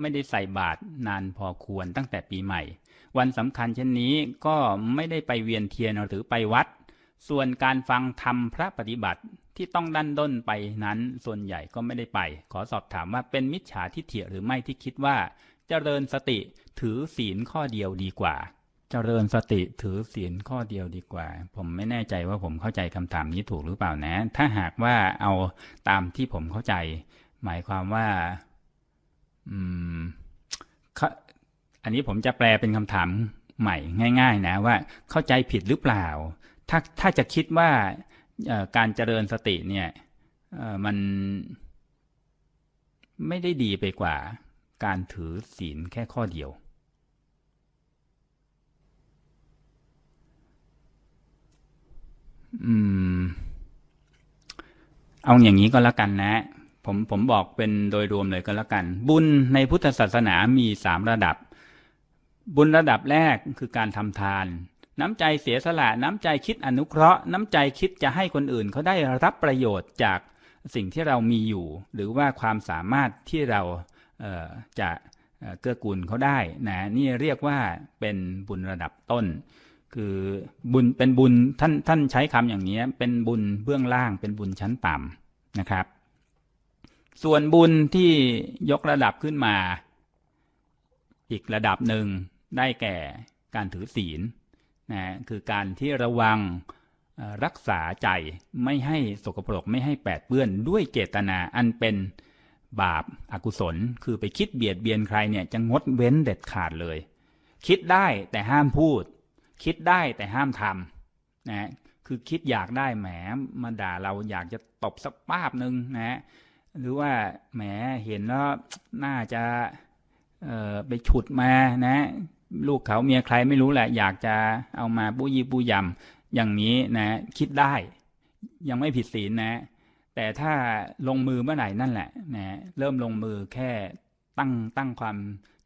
ไม่ได้ใส่บาตรนานพอควรตั้งแต่ปีใหม่ วันสำคัญเช่นนี้ก็ไม่ได้ไปเวียนเทียนหรือไปวัด ส่วนการฟังธรรมพระปฏิบัติที่ต้องดันด้นไปนั้นส่วนใหญ่ก็ไม่ได้ไป ขอสอบถามว่าเป็นมิจฉาทิฏฐิหรือไม่ที่คิดว่าเจริญสติถือศีลข้อเดียวดีกว่าเจริญสติถือศีลข้อเดียวดีกว่า ผมไม่แน่ใจว่าผมเข้าใจคำถามนี้ถูกหรือเปล่านะ ถ้าหากว่าเอาตามที่ผมเข้าใจ หมายความว่า อืม อันนี้ผมจะแปลเป็นคำถามใหม่ง่าย ๆ นะว่าเข้าใจผิดหรือเปล่า ถ้าถ้าจะคิดว่าการเจริญสติเนี่ยมันไม่ได้ดีไปกว่าการถือศีลแค่ข้อเดียว อืม เอาอย่างนี้ก็แล้วกันนะ ผมผมบอกเป็นโดยรวมเลยก็แล้วกัน บุญในพุทธศาสนามีสามระดับ บุญระดับแรกคือการทำทาน น้ำใจเสียสละ น้ำใจคิดอนุเคราะห์ น้ำใจคิดจะให้คนอื่นเขาได้รับประโยชน์จากสิ่งที่เรามีอยู่ หรือว่าความสามารถที่เราจะเกื้อกูลเขาได้นะนี่เรียกว่าเป็นบุญระดับต้น คือบุญเป็นบุญท่านท่านใช้คำอย่างนี้เป็นบุญเบื้องล่างเป็นบุญชั้นต่ำนะครับ ส่วนบุญที่ยกระดับขึ้นมา อีกระดับหนึ่ง ได้แก่การถือศีลนะคือการที่ระวังรักษาใจไม่ให้สกปรกไม่ให้แปดเปื้อนด้วยเจตนาอันเป็นบาปอากุศล คือไปคิดเบียดเบียนใครเนี่ยจะงดเว้นเด็ดขาดเลย คิดได้แต่ห้ามพูด คิดได้แต่ห้ามทำนะคือคิดอยากได้แหมมาด่าเราอยากจะตบสักป้าบหนึ่งนะหรือว่าแหมเห็นแล้วน่าจะเออไปฉุดมานะ ลูกเขาเมียใครไม่รู้แหละ อยากจะเอามาปุยีปุยำอย่างนี้นะ คิดได้ยังไม่ผิดศีลนะ แต่ถ้าลงมือเมื่อไหร่นั่นแหละนะเริ่มลงมือแค่ตั้งตั้งความ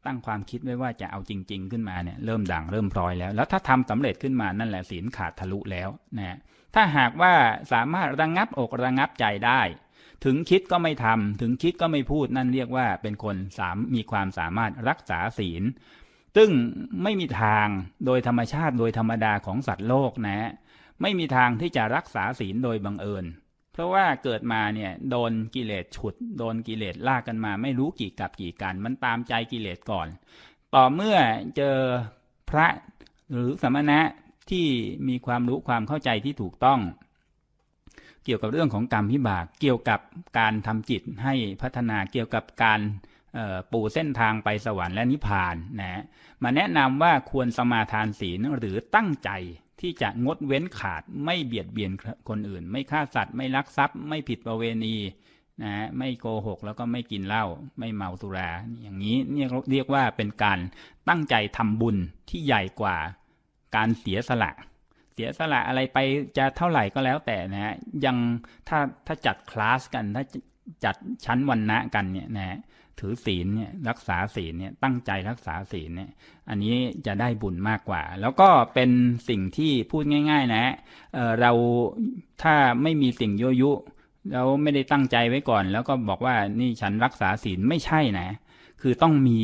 ตั้งความคิดไว้ว่าจะเอาจริง ๆ ขึ้นมาเนี่ยเริ่มดังเริ่มพลอยแล้ว แล้วถ้าทำสำเร็จขึ้นมานั่นแหละศีลขาดทะลุแล้วนะถ้าหากว่าสามารถระงงับอกระงงับใจได้ ถึงคิดก็ไม่ทำถึงคิดก็ไม่พูดนั่นเรียกว่าเป็นคนสามมีความสามารถรักษาศีล ซึ่งไม่มีทางโดยธรรมชาติโดยธรรมดาของสัตว์โลกนะไม่มีทางที่จะรักษาศีลโดยบังเอิญ เพราะว่าเกิดมาเนี่ยโดนกิเลสฉุด โดนกิเลสลากกันมาไม่รู้กี่กับกี่กัน มันตามใจกิเลสก่อน ต่อเมื่อเจอพระหรือสมณะที่มีความรู้ความเข้าใจที่ถูกต้อง เกี่ยวกับเรื่องของกรรมพิบาก เกี่ยวกับการทำจิตให้พัฒนาเกี่ยวกับการ ปูเส้นทางไปสวรรค์และนิพพานนะมาแนะนำว่าควรสมาทานศีลหรือตั้งใจที่จะงดเว้นขาดไม่เบียดเบียนคนอื่น ไม่ฆ่าสัตว์ไม่ลักทรัพย์ ไม่ผิดประเวณีนะไม่โกหกแล้วก็ไม่กินเหล้าไม่เมาสุรา อย่างนี้เนี่ยเรียกว่าเป็นการตั้งใจทำบุญที่ใหญ่กว่าการเสียสละ เสียสละอะไรไปจะเท่าไหร่ก็แล้วแต่นะฮะยังถ้าถ้าจัดคลาสกันถ้า จัดชั้นวันณะกันเนี่ยนะถือศีลเนี่ยรักษาศีลเนี่ยตั้งใจรักษาศีลเนี่ยอันนี้จะได้บุญมากกว่า แล้วก็เป็นสิ่งที่พูดง่าย ๆ นะเเราถ้าไม่มีสิ่งยั่วยุเราไม่ได้ตั้งใจไว้ก่อน แล้วก็บอกว่านี่ฉันรักษาศีลไม่ใช่นะ คือต้องมี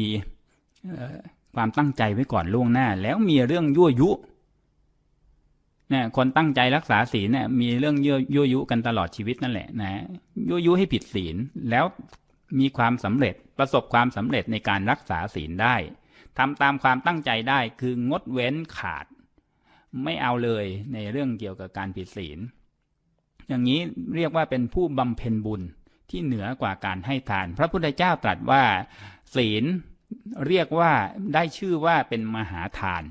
ความตั้งใจไว้ก่อนล่วงหน้า แล้วมีเรื่องยั่วยุ นี่ยคนตั้งใจรักษาศีลเนี่ยมีเรื่องยั่วยุกันตลอดชีวิตนั่นแหละนะยั่วยุให้ผิดศีลแล้วมีความสำเร็จประสบความสำเร็จในการรักษาศีลได้ทำตามความตั้งใจได้คืองดเว้นขาด ไม่เอาเลยในเรื่องเกี่ยวกับการผิดศีล อย่างนี้เรียกว่าเป็นผู้บำเพ็ญบุญที่เหนือกว่าการให้ทาน พระพุทธเจ้าตรัสว่า ศีลเรียกว่าได้ชื่อว่าเป็นมหาทาน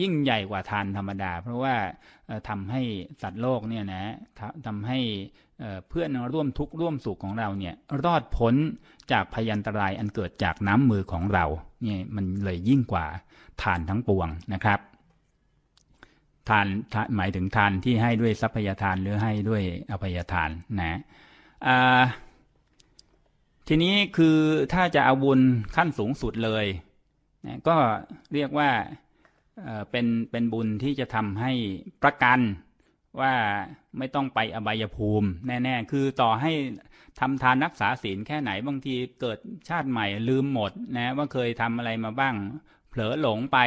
ยิ่งใหญ่กว่าทานธรรมดา เพราะว่าทำให้สัตว์โลกเนี่ยนะทำให้เพื่อนร่วมทุกข์ร่วมสุขของเราเนี่ยรอดพ้นจากพยันตรายอันเกิดจากน้ำมือของเราเนี่ยมันเลยยิ่งกว่าทานทั้งปวงนะครับทานหมายถึงทานที่ให้ด้วยทรัพยทานหรือให้ด้วยอภัยทานนะทีนี้คือถ้าจะเอาบุญขั้นสูงสุดเลยนะก็เรียกว่า เป็นเป็นบุญที่จะทำให้ประกันว่าไม่ต้องไปอบายภูมิ แน่ ๆ คือต่อให้ทำทานรักษาศีลแค่ไหนบางทีเกิดชาติใหม่ลืมหมดนะว่าเคยทำอะไรมาบ้าง เผลอหลงไป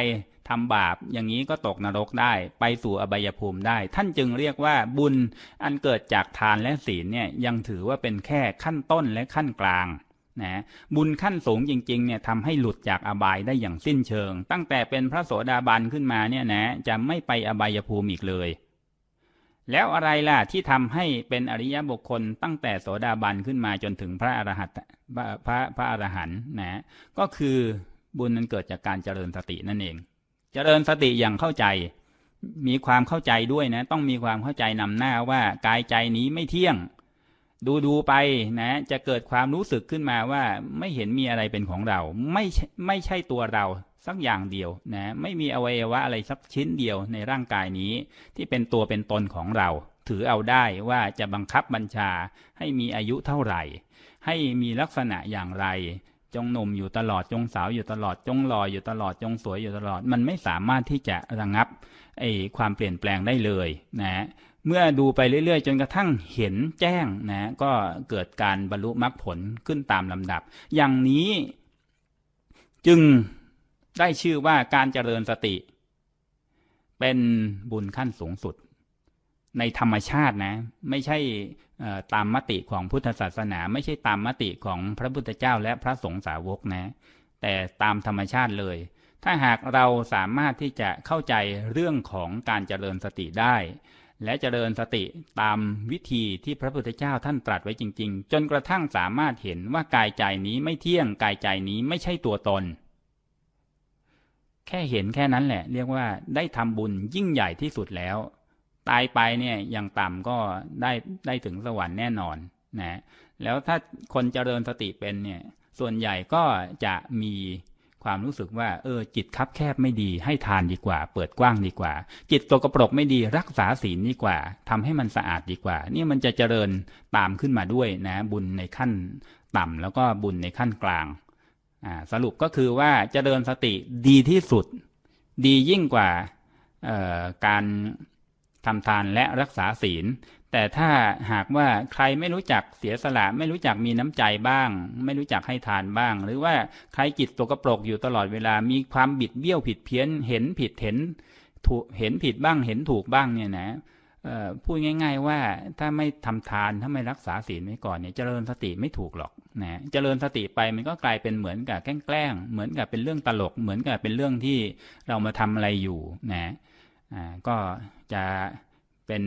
ทำบาป อย่างนี้ก็ตกนรกได้ ไปสู่อบายภูมิได้ ท่านจึงเรียกว่าบุญอันเกิดจากทานและศีลเนี่ยยังถือว่าเป็นแค่ขั้นต้นและขั้นกลาง นะบุญขั้นสูงจริงๆเนี่ยทำให้หลุดจากอบายได้อย่างสิ้นเชิง ตั้งแต่เป็นพระโสดาบันขึ้นมาเนี่ยนะจะไม่ไปอบายภูมิอีกเลย แล้วอะไรล่ะที่ทำให้เป็นอริยบุคคล ตั้งแต่โสดาบันขึ้นมาจนถึงพระอรหันต์พระพระพระอรหันต์นะก็คือบุญนั้นเกิดจากการเจริญสตินั่นเอง เจริญสติอย่างเข้าใจ มีความเข้าใจด้วยนะ ต้องมีความเข้าใจนำหน้าว่ากายใจนี้ไม่เที่ยง ดูดูไปนะ จะเกิดความรู้สึกขึ้นมาว่าไม่เห็นมีอะไรเป็นของเรา ไม่ไม่ใช่ตัวเราสักอย่างเดียวนะไม่มีอวัยวะอะไรสักชิ้นเดียวในร่างกายนี้ ที่เป็นตัวเป็นตนของเรา ถือเอาได้ว่าจะบังคับบัญชา ให้มีอายุเท่าไหร่ ให้มีลักษณะอย่างไร จงหนุ่มอยู่ตลอดจงสาวอยู่ตลอดจงหล่ออยู่ตลอดจงสวยอยู่ตลอด มันไม่สามารถที่จะระงับไอความเปลี่ยนแปลงได้เลยนะ เมื่อดูไปเรื่อยๆ จนกระทั่งเห็นแจ้งนะก็เกิดการบรรลุมรรคผลขึ้นตามลำดับ อย่างนี้จึงได้ชื่อว่าการเจริญสติ เป็นบุญขั้นสูงสุด ในธรรมชาตินะ ไม่ใช่ตามมติของพุทธศาสนา ไม่ใช่ตามมติของพระพุทธเจ้าและพระสงฆ์สาวกนะ แต่ตามธรรมชาติเลย ถ้าหากเราสามารถที่จะเข้าใจเรื่องของการเจริญสติได้ และเจริญสติตามวิธีที่พระพุทธเจ้าท่านตรัสไว้จริง ๆ จนกระทั่งสามารถเห็นว่ากายใจนี้ไม่เที่ยงกายใจนี้ไม่ใช่ตัวตน แค่เห็นแค่นั้นแหละ เรียกว่าได้ทำบุญยิ่งใหญ่ที่สุดแล้ว ตายไปเนี่ยอย่างต่ำก็ได้ได้ถึงสวรรค์แน่นอนนะแล้วถ้าคนเจริญสติเป็นเนี่ยส่วนใหญ่ก็จะมี ความรู้สึกว่าเออจิตคับแคบไม่ดี ให้ทานดีกว่า เปิดกว้างดีกว่า จิตตกระปรกไม่ดีรักษาศีลดีกว่าทำให้มันสะอาดดีกว่า นี่มันจะเจริญตามขึ้นมาด้วยนะ บุญในขั้นต่ำแล้วก็บุญในขั้นกลางอ่าสรุปก็คือว่าเจริญสติดีที่สุด ดียิ่งกว่าการทำทานและรักษาศีล แต่ถ้าหากว่าใครไม่รู้จักเสียสละ ไม่รู้จักมีน้ำใจบ้าง ไม่รู้จักให้ทานบ้าง หรือว่าใครจิตตกปรกอยู่ตลอดเวลามีความบิดเบี้ยวผิดเพี้ยน เห็นผิดเห็นถูกเห็นผิดบ้างเห็นถูกบ้างเนี่ยนะพูดง่าย ๆ ว่าถ้าไม่ทำทานถ้าไม่รักษาศีลไว้ก่อนเนี่ยเจริญสติไม่ถูกหรอกนะเจริญสติไปมันก็กลายเป็นเหมือนกับแกล้งเหมือนกับเป็นเรื่องตลก เหมือนกับเป็นเรื่องที่เรามาทำอะไรอยู่นะอ่าก็จะ เป็น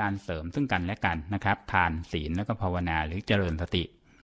การเสริมซึ่งกันและกันนะครับ ทานศีลแล้วก็ภาวนาหรือเจริญสติ